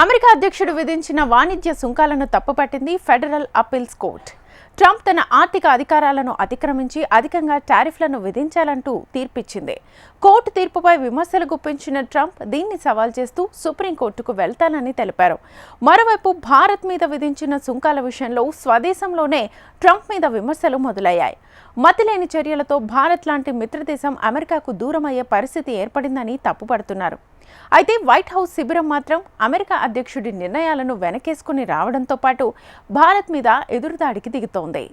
America అధ్యక్షుడు విధించిన వాణిజ్య సుంకాలను తప్పుపట్టింది ఫెడరల్ అప్పీల్స్ కోర్ట్. ట్రంప్ తన ఆర్థిక అధికారాలను అతిక్రమించి అధికంగా టారిఫ్లను విధించాలంటూ తీర్పిచ్చింది. కోర్టు తీర్పుపై విమర్శలు గుప్పించిన ట్రంప్ దీన్ని సవాల్ చేస్తూ సుప్రీంకోర్టుకు వెళ్తానని తెలిపారు. మరోవైపు భారత్ మీద విధించిన సుంకాల విషయంలో స్వదేశంలోనే ట్రంప్ మీద విమర్శలు మొదలయ్యాయి. మతిలేని చర్యలతో భారత్ లాంటి మిత్రదేశం అమెరికాకు దూరమయ్యే పరిస్థితి ఏర్పడిందని తప్పుపడుతున్నారు. అయితే వైట్ హౌస్ శిబిరం మాత్రం అమెరికా అధ్యక్షుడి నిర్ణయాలను వెనకేసుకుని రావడంతో పాటు భారత్ మీద ఎదురుదాడికి దిగుతోంది.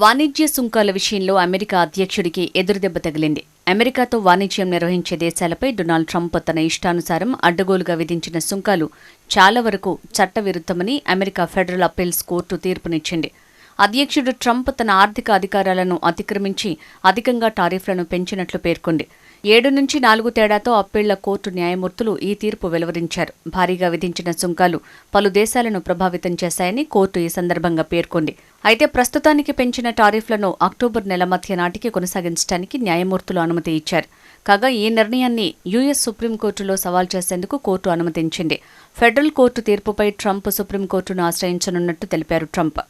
వాణిజ్య సుంకాల విషయంలో అమెరికా అధ్యక్షుడికి ఎదురుదెబ్బ తగిలింది. అమెరికాతో వాణిజ్యం నిర్వహించే దేశాలపై డొనాల్డ్ ట్రంప్ తన ఇష్టానుసారం అడ్డగోలుగా విధించిన సుంకాలు చాలా వరకు చట్టవిరుద్ధమని అమెరికా ఫెడరల్ అప్పీల్స్ కోర్టు తీర్పునిచ్చింది. అధ్యక్షుడు ట్రంప్ తన ఆర్థిక అధికారాలను అతిక్రమించి అధికంగా టారిఫ్లను పెంచినట్లు పేర్కొంది. ఏడు నుంచి నాలుగు తేడాతో అప్పీళ్ళ కోర్టు న్యాయమూర్తులు ఈ తీర్పు వెలువరించారు. భారీగా విధించిన సుంకాలు పలు దేశాలను ప్రభావితం చేశాయని కోర్టు ఈ సందర్భంగా పేర్కొంది. అయితే ప్రస్తుతానికి పెంచిన టారిఫ్లను అక్టోబర్ నెల మధ్య నాటికి కొనసాగించడానికి న్యాయమూర్తులు అనుమతి ఇచ్చారు. కాగా ఈ నిర్ణయాన్ని యుఎస్ సుప్రీంకోర్టులో సవాల్ చేసేందుకు కోర్టు అనుమతించింది. ఫెడరల్ కోర్టు తీర్పుపై ట్రంప్ సుప్రీంకోర్టును ఆశ్రయించనున్నట్టు తెలిపారు ట్రంప్.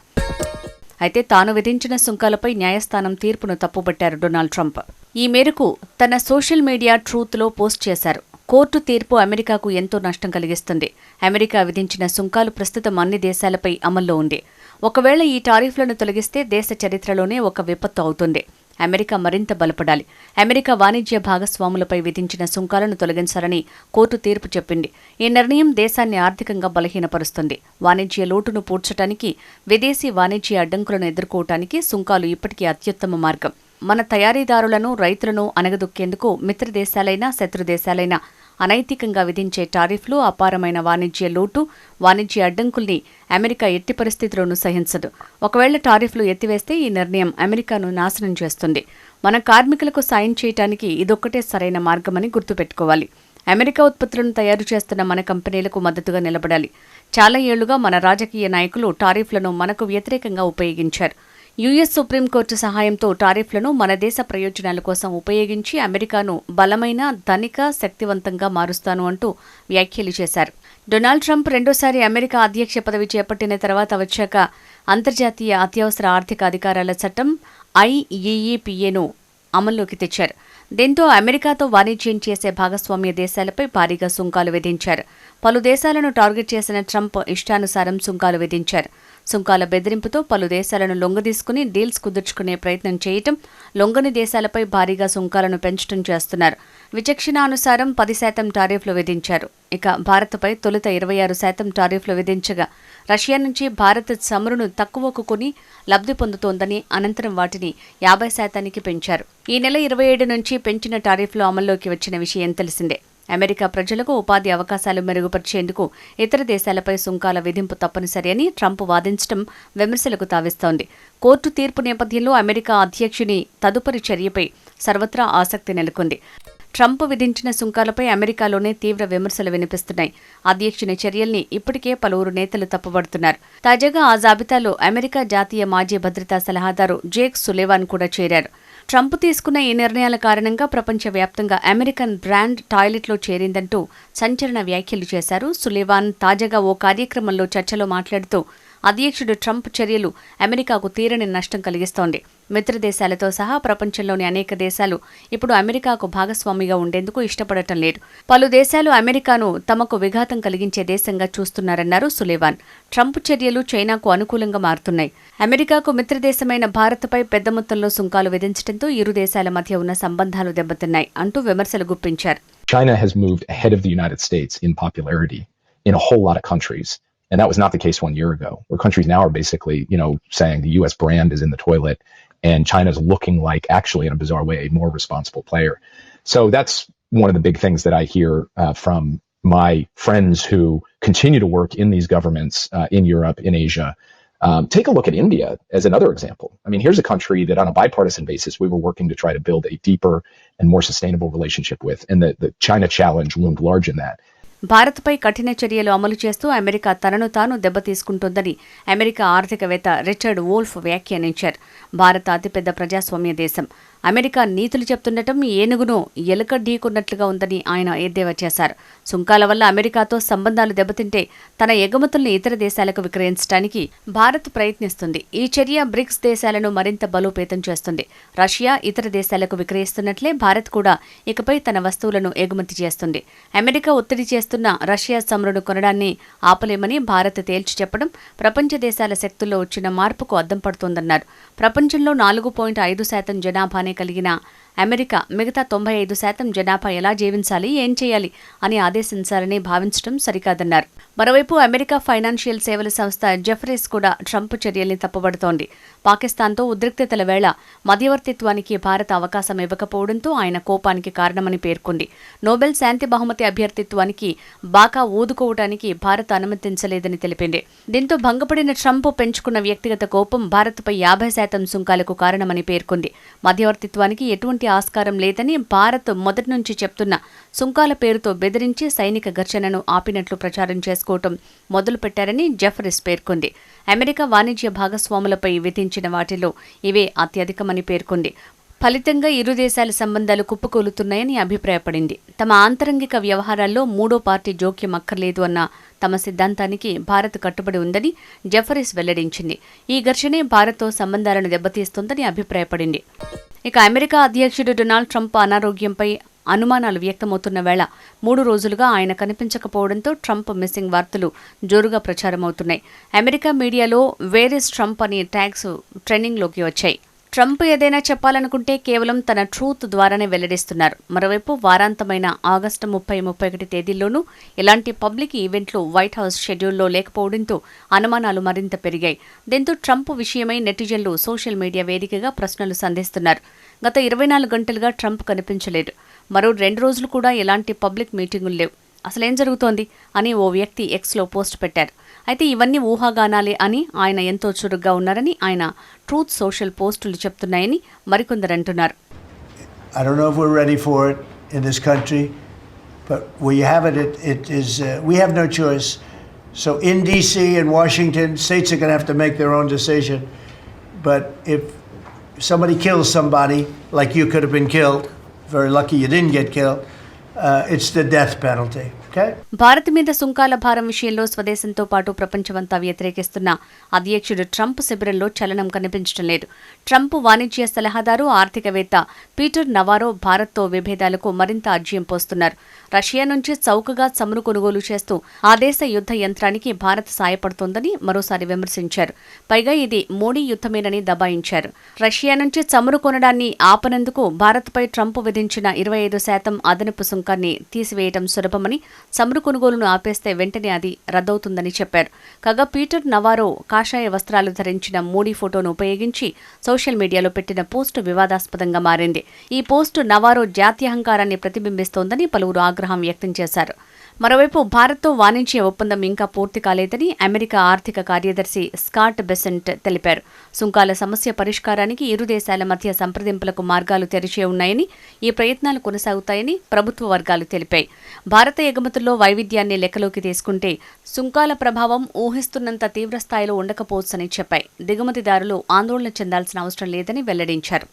అయితే తాను విధించిన సుంకాలపై న్యాయస్థానం తీర్పును తప్పుబట్టారు డొనాల్డ్ ట్రంప్. ఈ మేరకు తన సోషల్ మీడియా ట్రూత్లో పోస్ట్ చేశారు. కోర్టు తీర్పు అమెరికాకు ఎంతో నష్టం కలిగిస్తుంది. అమెరికా విధించిన సుంకాలు ప్రస్తుతం అన్ని దేశాలపై అమల్లో ఉంది. ఒకవేళ ఈ టారిఫ్లను తొలగిస్తే దేశ చరిత్రలోనే ఒక విపత్తు అవుతుంది. అమెరికా మరింత బలపడాలి. అమెరికా వాణిజ్య భాగస్వాములపై విధించిన సుంకాలను తొలగించాలని కోర్టు తీర్పు చెప్పింది. ఈ నిర్ణయం దేశాన్ని ఆర్థికంగా బలహీనపరుస్తుంది. వాణిజ్య లోటును పూడ్చడానికి విదేశీ వాణిజ్య అడ్డంకులను ఎదుర్కోవటానికి సుంకాలు ఇప్పటికీ అత్యుత్తమ మార్గం. మన తయారీదారులను రైతులను అనగదొక్కేందుకు మిత్రదేశాలైనా శత్రుదేశాలైన శత్రు దేశాలైనా అనైతికంగా విధించే టారిఫ్లు అపారమైన వాణిజ్య లోటు వాణిజ్య అడ్డంకుల్ని అమెరికా ఎట్టి పరిస్థితుల్లోనూ సహించదు ఒకవేళ టారిఫ్లు ఎత్తివేస్తే ఈ నిర్ణయం అమెరికాను నాశనం చేస్తుంది. మన కార్మికులకు సాయం చేయటానికి ఇదొక్కటే సరైన మార్గమని గుర్తుపెట్టుకోవాలి. అమెరికా ఉత్పత్తులను తయారు చేస్తున్న మన కంపెనీలకు మద్దతుగా నిలబడాలి. చాలా ఏళ్ళుగా మన రాజకీయ నాయకులు టారిఫ్లను మనకు వ్యతిరేకంగా ఉపయోగించారు. యుఎస్ సుప్రీంకోర్టు సహాయంతో టారిఫ్లను మన దేశ ప్రయోజనాల కోసం ఉపయోగించి అమెరికాను బలమైన ధనిక శక్తివంతంగా మారుస్తాను అంటూ వ్యాఖ్యలు చేశారు. డొనాల్డ్ ట్రంప్ రెండోసారి అమెరికా అధ్యక్ష పదవి చేపట్టిన తర్వాత వచ్చాక అంతర్జాతీయ అత్యవసర ఆర్థిక అధికారాల చట్టం ఐఈఈపిఏను అమల్లోకి తెచ్చారు. దీంతో అమెరికాతో వాణిజ్యం చేసే భాగస్వామ్య దేశాలపై భారీగా సుంకాలు విధించారు. పలు దేశాలను టార్గెట్ చేసిన ట్రంప్ ఇష్టానుసారం సుంకాలు విధించారు. సుంకాల బెదిరింపుతో పలు దేశాలను లొంగదీసుకుని డీల్స్ కుదుర్చుకునే ప్రయత్నం చేయటం లొంగని దేశాలపై భారీగా సుంకాలను పెంచడం చేస్తున్నారు. విచక్షణానుసారం పది శాతం టారిఫ్లు విధించారు. ఇక భారత్పై తొలుత ఇరవై ఆరు శాతం టారిఫ్లు విధించగా రష్యా నుంచి భారత్ చమురును తక్కువకు కొని లబ్ధి పొందుతోందని అనంతరం వాటిని యాభై శాతానికి పెంచారు. ఈ నెల ఇరవై ఏడు నుంచి పెంచిన టారిఫ్లు అమల్లోకి వచ్చిన విషయం తెలిసిందే. అమెరికా ప్రజలకు ఉపాధి అవకాశాలు మెరుగుపరిచేందుకు ఇతర దేశాలపై సుంకాల విధింపు తప్పనిసరి అని ట్రంప్ వాదించడం విమర్శలకు తావిస్తోంది. కోర్టు తీర్పు నేపథ్యంలో అమెరికా అధ్యక్షుని తదుపరి చర్యపై సర్వత్రా ఆసక్తి నెలకొంది. ట్రంప్ విధించిన సుంకాలపై అమెరికాలోనే తీవ్ర విమర్శలు వినిపిస్తున్నాయి. అధ్యక్షుని చర్యల్ని ఇప్పటికే పలువురు నేతలు తప్పుబడుతున్నారు. తాజాగా ఆ జాబితాలో అమెరికా జాతీయ మాజీ భద్రతా సలహాదారు జేక్ సులేవాన్ కూడా చేరారు. ట్రంప్ తీసుకున్న ఈ నిర్ణయాల కారణంగా ప్రపంచవ్యాప్తంగా అమెరికన్ బ్రాండ్ టాయిలెట్లో చేరిందంటూ సంచలన వ్యాఖ్యలు చేశారు. సులేవాన్ తాజాగా ఓ కార్యక్రమంలో చర్చలో మాట్లాడుతూ అధ్యక్షుడు ట్రంప్ చర్యలు అమెరికాకు తీరని నష్టం కలిగిస్తోంది. మిత్ర దేశాలతో సహా ప్రపంచంలోని అనేక దేశాలు ఇప్పుడు అమెరికాకు భాగస్వామిగా ఉండేందుకు ఇష్టపడటం లేదు. పలు దేశాలు అమెరికాను తమకు విఘాతం కలిగించే దేశంగా చూస్తున్నారన్నారు సులేవాన్. ట్రంప్ చర్యలు చైనాకు అనుకూలంగా మారుతున్నాయి. అమెరికాకు మిత్రదేశమైన భారత్పై పెద్ద మొత్తంలో సుంకాలు విధించడంతో ఇరు దేశాల మధ్య ఉన్న సంబంధాలు దెబ్బతిన్నాయి అంటూ విమర్శలు గుప్పించారు. China has moved ahead of the United States in popularity in a whole lot of countries. And that was not the case one year ago, where countries now are basically, you know, saying the US brand is in the toilet and China's looking like actually in a bizarre way a more responsible player. So that's one of the big things that I hear uh, from my friends who continue to work in these governments uh, in Europe, in Asia. Um, take a look at India as another example. I mean, here's a country that on a bipartisan basis we were working to try to build a deeper and more sustainable relationship with, and the, the China challenge loomed large in that. భారత్పై కఠిన చర్యలు అమలు చేస్తూ America తనను తాను దెబ్బతీసుకుంటోందని America ఆర్థికవేత్త Richard Wolff వ్యాఖ్యానించారు. భారత్ అతిపెద్ద ప్రజాస్వామ్య దేశం. అమెరికా నీతులు చెప్తుండటం ఏనుగును ఎలుక ఢీకున్నట్లుగా ఉందని ఆయన ఎద్దేవా చేశారు. సుంకాల వల్ల అమెరికాతో సంబంధాలు దెబ్బతింటే తన ఎగుమతుల్ని ఇతర దేశాలకు విక్రయించడానికి భారత్ ప్రయత్నిస్తుంది. ఈ చర్య బ్రిక్స్ దేశాలను మరింత బలోపేతం చేస్తుంది. రష్యా ఇతర దేశాలకు విక్రయిస్తున్నట్లే భారత్ కూడా ఇకపై తన వస్తువులను ఎగుమతి చేస్తుంది. అమెరికా ఒత్తిడి చేస్తున్న రష్యా చమురును కొనడాన్ని ఆపలేమని భారత్ తేల్చి చెప్పడం ప్రపంచ దేశాల శక్తుల్లో వచ్చిన మార్పుకు అద్దం పడుతోందన్నారు. ప్రపంచంలో నాలుగు పాయింట్ ఐదు శాతం జనాభానే కలిగిన అమెరికా మిగతా తొంభై ఐదు శాతం జనాభా ఎలా జీవించాలి ఏం చేయాలి అని ఆదేశించాలని భావించడం సరికాదన్నారు. మరోవైపు అమెరికా ఫైనాన్షియల్ సేవల సంస్థ జెఫ్రీస్ కూడా ట్రంప్ చర్యల్ని తప్పుబడుతోంది. పాకిస్తాన్తో ఉద్రిక్తతల వేళ మధ్యవర్తిత్వానికి భారత అవకాశం ఇవ్వకపోవడంతో ఆయన కోపానికి కారణమని పేర్కొంది. నోబెల్ శాంతి బహుమతి అభ్యర్థిత్వానికి బాకా ఊదుకోవటానికి భారత్ అనుమతించలేదని తెలిపింది. దీంతో భంగపడిన ట్రంప్ పెంచుకున్న వ్యక్తిగత కోపం భారత్పై యాభై శాతం సుంకాలకు కారణమని పేర్కొంది. మధ్యవర్తిత్వానికి ఎటువంటి ఆస్కారం లేదని భారత్ మొదటి నుంచి చెప్తున్న సుంకాల పేరుతో బెదిరించి సైనిక ఘర్షణను ఆపినట్లు ప్రచారం చేసుకోవటం మొదలుపెట్టారని జెఫరిస్ పేర్కొంది. అమెరికా వాణిజ్య భాగస్వాములపై విధించిన వాటిలో ఇవే అత్యధికమని పేర్కొంది. ఫలితంగా ఇరు దేశాల సంబంధాలు కుప్పకూలుతున్నాయని అభిప్రాయపడింది. తమ ఆంతరంగిక వ్యవహారాల్లో మూడో పార్టీ జోక్యం అక్కర్లేదు అన్న తమ సిద్ధాంతానికి భారత్ కట్టుబడి ఉందని జెఫరిస్ వెల్లడించింది. ఈ ఘర్షణే భారత్తో సంబంధాలను దెబ్బతీస్తోందని అభిప్రాయపడింది. ఇక అమెరికా అధ్యక్షుడు డొనాల్డ్ ట్రంప్ అనారోగ్యంపై అనుమానాలు వ్యక్తమవుతున్న వేళ మూడు రోజులుగా ఆయన కనిపించకపోవడంతో ట్రంప్ మిస్సింగ్ వార్తలు జోరుగా ప్రచారమవుతున్నాయి. అమెరికా మీడియాలో వేరిస్ ట్రంప్ అనే ట్యాగ్స్ ట్రెండింగ్లోకి వచ్చాయి. ట్రంప్ ఏదైనా చెప్పాలనుకుంటే కేవలం తన ట్రూత్ ద్వారానే వెల్లడిస్తున్నారు. మరోవైపు వారాంతమైన ఆగస్టు ముప్పై ముప్పై ఒకటి తేదీల్లోనూ ఇలాంటి పబ్లిక్ ఈవెంట్లు వైట్ హౌస్ షెడ్యూల్లో లేకపోవడంతో అనుమానాలు మరింత పెరిగాయి. దీంతో ట్రంప్ విషయమై నెటిజన్లు సోషల్ మీడియా వేదికగా ప్రశ్నలు సంధిస్తున్నారు. గత ఇరవై నాలుగు గంటలుగా ట్రంప్ కనిపించలేదు. మరో రెండు రోజులు కూడా ఎలాంటి పబ్లిక్ మీటింగులు లేవు. అసలేం జరుగుతోంది? అని ఓ వ్యక్తి ఎక్స్లో పోస్ట్ పెట్టారు. అయితే ఇవన్నీ ఊహాగానాలే అని ఆయన ఎంతో చురుగ్గా ఉన్నారని ఆయన ట్రూత్ సోషల్ పోస్టులు చెప్తున్నాయని మరికొందరు అంటున్నారు I don't know if we're ready for it in this country, but we have it, it, it is, uh, we have no choice. So in DC and Washington, states are going to have to make their own decision. But if somebody kills somebody, like you could have been killed, very lucky you didn't get killed, Bharat మీద సుంకాల భారం విషయంలో స్వదేశంతో పాటు ప్రపంచమంతా వ్యతిరేకిస్తున్న అధ్యక్షుడు Trump శిబిరంలో చలనం కనిపించడం లేదు. ట్రంప్ వాణిజ్య సలహాదారు ఆర్థికవేత్త పీటర్ నవారో భారత్తో విభేదాలకు మరింత అజ్యం పోస్తున్నారు. రష్యా నుంచి చౌకగా చమురు కొనుగోలు చేస్తూ ఆ దేశ యుద్ధ యంత్రానికి భారత్ సాయపడుతోందని మరోసారి విమర్శించారు. పైగా ఇది మోడీ యుద్ధమేనని దబాయించారు. రష్యా నుంచి చమురు కొనడాన్ని ఆపనందుకు భారత్పై ట్రంప్ విధించిన ఇరవై ఐదు శాతం అదనపు సుంకాన్ని తీసివేయడం సులభమని చమురు కొనుగోలును ఆపేస్తే వెంటనే అది రద్దవుతుందని చెప్పారు. కాగా పీటర్ నవారో కాషాయ వస్త్రాలు ధరించిన మోడీ ఫోటోను ఉపయోగించి సోషల్ మీడియాలో పెట్టిన పోస్టు వివాదాస్పదంగా మారింది. ఈ పోస్టు నవారో జాత్యహంకారాన్ని ప్రతిబింబిస్తోందని పలువురు ఆగ్రహం వ్యక్తం చేశారు. మరోవైపు భారత్తో వాణిజ్య ఒప్పందం ఇంకా పూర్తి కాలేదని అమెరికా ఆర్థిక కార్యదర్శి స్కాట్ బెసెంట్ తెలిపారు. సుంకాల సమస్య పరిష్కారానికి ఇరు దేశాల మధ్య సంప్రదింపులకు మార్గాలు తెరిచే ఉన్నాయని ఈ ప్రయత్నాలు కొనసాగుతాయని ప్రభుత్వ వర్గాలు తెలిపాయి. భారత ఎగుమతుల్లో వైవిధ్యాన్ని లెక్కలోకి తీసుకుంటే సుంకాల ప్రభావం ఊహిస్తున్నంత తీవ్రస్థాయిలో ఉండకపోవచ్చని చెప్పాయి. దిగుమతిదారులు ఆందోళన చెందాల్సిన అవసరం లేదని వెల్లడించారు.